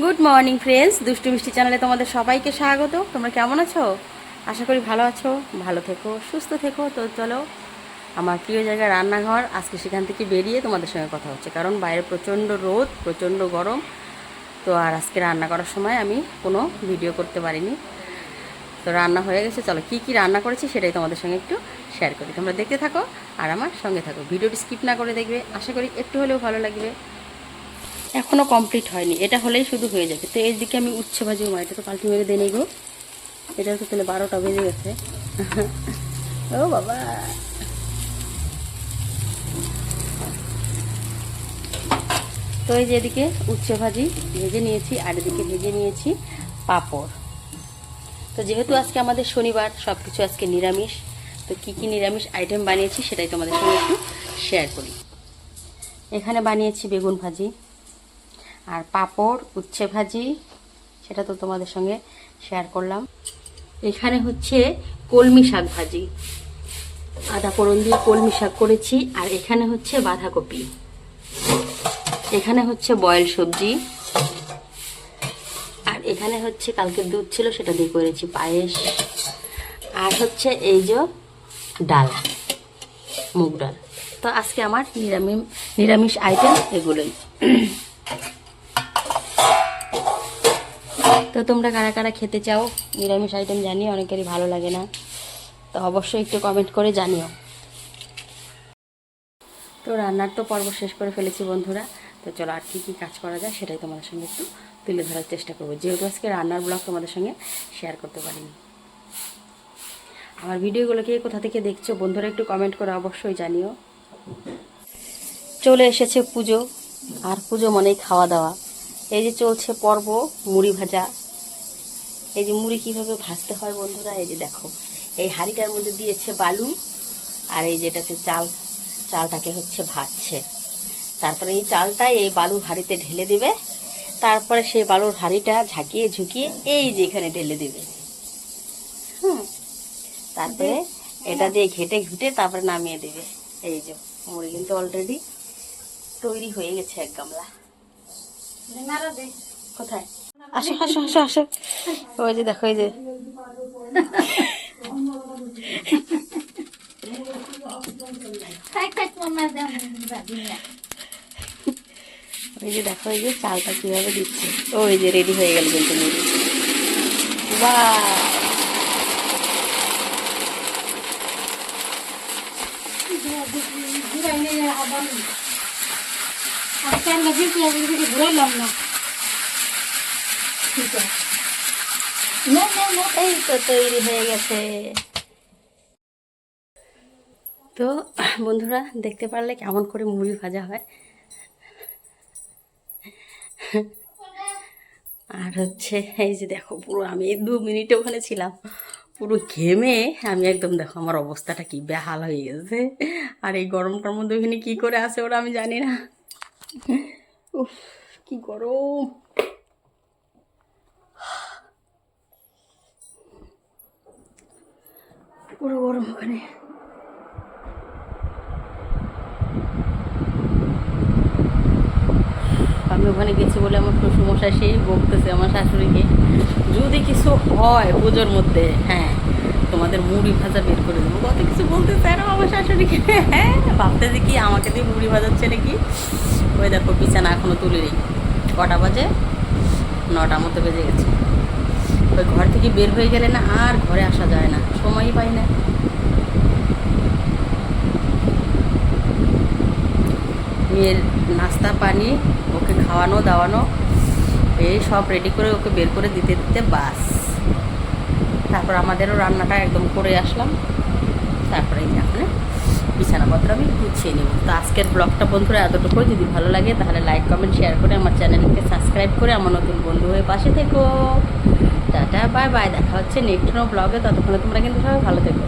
Good morning friends দুষ্টু মিষ্টি চ্যানেলে তোমাদের সবাইকে স্বাগত। তোমরা কেমন আছো? আশা করি ভালো আছো, ভালো থেকো, সুস্থ থেকো। তো চলো, আমার প্রিয় জায়গা রান্নাঘর, আজকে সেখান থেকে বেরিয়ে তোমাদের সঙ্গে কথা হচ্ছে। কারণ বাইরে প্রচণ্ড রোদ, প্রচণ্ড গরম। তো আর আজকে রান্না করার সময় আমি কোনো ভিডিও করতে পারিনি। তো রান্না হয়ে গেছে। চলো, কী কী রান্না করেছি সেটাই তোমাদের সঙ্গে একটু শেয়ার করি। তোমরা দেখতে থাকো আর আমার সঙ্গে থাকো। ভিডিওটি স্কিপ না করে দেখবে। আশা করি একটু হলেও ভালো লাগবে। এখনও কমপ্লিট হয়নি। এটা হলেই শুধু হয়ে যাবে। তো এর দিকে আমি উচ্ছে ভাজি মা এটা তো পাল্টি মেরে দিয়ে নেই গো এটা তো তাহলে বারোটা বেজে গেছে। ও বাবা। তো এই যে এদিকে উচ্ছে ভাজি ভেজে নিয়েছি, আর এদিকে ভেজে নিয়েছি পাঁপড়। তো যেহেতু আজকে আমাদের শনিবার সব কিছু আজকে নিরামিষ, তো কি কি নিরামিষ আইটেম বানিয়েছি সেটাই তোমাদের সঙ্গে একটু শেয়ার করি। এখানে বানিয়েছি বেগুন ভাজি। আর পাঁপড়, উচ্ছে ভাজি, সেটা তো তোমাদের সঙ্গে শেয়ার করলাম। এখানে হচ্ছে কলমি শাক ভাজি। আদা ফোড়ন দিয়ে কলমি শাক করেছি, আর এখানে হচ্ছে বাঁধাকপি। এখানে হচ্ছে বয়েল সবজি। আর এখানে হচ্ছে কালকে দুধ ছিল, সেটা দিয়ে করেছি পায়েস। আর হচ্ছে এই যে ডাল, মুগ ডাল। তো আজকে আমার নিরামিষ নিরামিষ আইটেম এগুলোই। তো তোমরা কারা কারা খেতে চাও? নিরামিষ আইটেম জানি, অনেকেরই ভালো লাগে না। তো অবশ্যই একটু কমেন্ট করে জানিও। তো রান্নার তো পর্ব শেষ করে ফেলেছি বন্ধুরা। তো চলো আর কী কী কাজ করা যায় সেটাই তোমাদের সঙ্গে একটু তুলে ধরার চেষ্টা করব। যেহেতু আজকে রান্নার ব্লগ তোমাদের সঙ্গে শেয়ার করতে পারিনি। আমার ভিডিওগুলো কে কোথা থেকে দেখছ বন্ধুরা একটু কমেন্ট করে অবশ্যই জানিও। চলে এসেছে পুজো, আর পুজো মানেই খাওয়া দাওয়া। এই যে চলছে পর্ব মুড়ি ভাজা। এই যে মুড়ি কীভাবে ভাজতে হয় বন্ধুরা এই যে দেখো। এই হাঁড়িটার মধ্যে দিয়েছে বালু আর এই যেটাতে চাল চালটাকে হচ্ছে ভাজছে। তারপরে এই চালটাই এই বালুর হাঁড়িতে ঢেলে দেবে। তারপরে সেই বালুর হাঁড়িটা ঝাঁকিয়ে ঝুঁকিয়ে এই যে এখানে ঢেলে দেবে। হুম। তারপরে এটা দিয়ে ঘেটে ঘুটে তারপরে নামিয়ে দেবে। এই যে মুড়ি কিন্তু অলরেডি তৈরি হয়ে গেছে এক গামলা। কোথায়? আসো আসো আসো আসো। ওই যে দেখো এই যে। ওই যে দেখো এই যে চালটা কীভাবে দিচ্ছে। ওই যে রেডি হয়ে গেল কিন্তু মুড়ি। বাহ এই তো তৈরি হয়ে গেছে তো বন্ধুরা দেখতে পারলে কেমন করে মুড়ি ভাজা হয় আর হচ্ছে এই যে দেখো পুরো আমি দু মিনিটে ওখানে ছিলাম পুরো ঘেমে আমি একদম দেখো আমার অবস্থাটা কি বেহাল হয়ে গেছে আর এই গরমটার মধ্যে ওখানে কী করে আসে ওরা আমি জানি না উফ, কি গরম। পুরো গরম ওখানে। আমি ওখানে গেছি বলে আমার শ্বশুরমশাই সেই বকতেছে, আমার শাশুড়িকে। যদি কিছু হয় পুজোর মধ্যে হ্যাঁ তোমাদের মুড়ি ভাজা বের করে দেবো। কিছু বলতে চাও আমার শাশুড়িকে। হ্যাঁ ভাবতেছে কি আমাকে দিয়ে মুড়ি ভাজাচ্ছে নাকি? ওই দেখো, বিছানা এখনও তুলে নেই। কটা বাজে? নটার মতো বেজে গেছে। ওই ঘর থেকে বের হয়ে গেলে না আর ঘরে আসা যায় না। সময়ই পাই না। মেয়ের নাস্তা পানি ওকে খাওয়ানো, দাওয়ানো, এই সব রেডি করে ওকে বের করে দিতে দিতে বাস। তারপর আমাদেরও রান্নাটা একদম করে আসলাম। তারপরে এখন বিছানাপত্র আমি গুছিয়ে নেব। তো আজকের ব্লগটা বন্ধুরা এতটুকু। যদি ভালো লাগে তাহলে লাইক কমেন্ট শেয়ার করে আমার চ্যানেলকে সাবস্ক্রাইব করে আমার নতুন বন্ধু হয়ে পাশে থেকো। টাটা বাই বাই দেখা হচ্ছে নেক্সট ব্লগে ততক্ষণে তোমরা কিন্তু সবাই ভালো থেকো।